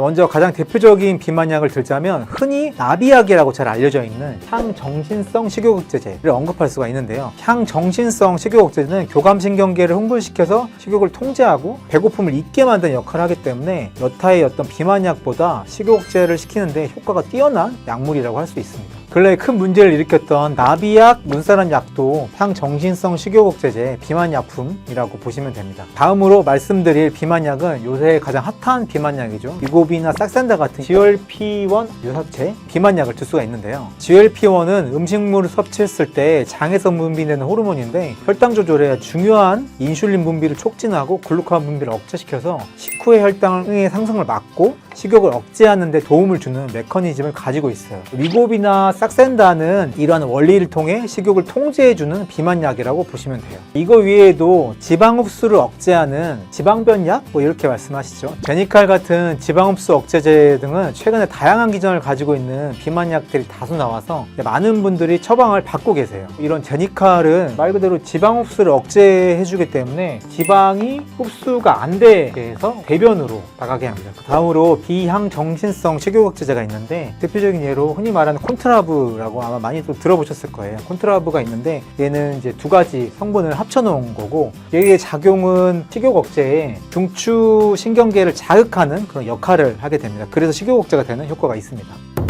먼저 가장 대표적인 비만약을 들자면 흔히 나비약이라고 잘 알려져 있는 향정신성 식욕억제제를 언급할 수가 있는데요. 향정신성 식욕억제제는 교감신경계를 흥분시켜서 식욕을 통제하고 배고픔을 잊게 만드는 역할을 하기 때문에 여타의 어떤 비만약보다 식욕억제를 시키는데 효과가 뛰어난 약물이라고 할 수 있습니다. 근래 큰 문제를 일으켰던 나비약, 눈사람 약도 향정신성 식욕억제제 비만약품이라고 보시면 됩니다. 다음으로 말씀드릴 비만약은 요새 가장 핫한 비만약이죠. 위고비나 싹산다 같은 GLP-1 유사체 비만약을 들 수가 있는데요. GLP-1은 음식물을 섭취했을 때 장에서 분비되는 호르몬인데 혈당 조절에 중요한 인슐린 분비를 촉진하고 글루카곤 분비를 억제시켜서 식후의 혈당의 상승을 막고 식욕을 억제하는 데 도움을 주는 메커니즘을 가지고 있어요. 위고비나 싹센다는 이러한 원리를 통해 식욕을 통제해주는 비만약이라고 보시면 돼요. 이거 외에도 지방 흡수를 억제하는 지방변약 뭐 이렇게 말씀하시죠. 제니칼 같은 지방 흡수 억제제 등은 최근에 다양한 기전을 가지고 있는 비만약들이 다수 나와서 많은 분들이 처방을 받고 계세요. 이런 제니칼은 말 그대로 지방 흡수를 억제해주기 때문에 지방이 흡수가 안 되게 해서 배변으로 나가게 합니다. 다음으로 비향정신성 식욕억제제가 있는데 대표적인 예로 흔히 말하는 콘트라브라고 아마 많이 또 들어보셨을 거예요. 콘트라브가 있는데 얘는 이제 두 가지 성분을 합쳐놓은 거고 얘의 작용은 식욕억제에 중추 신경계를 자극하는 그런 역할을 하게 됩니다. 그래서 식욕억제가 되는 효과가 있습니다.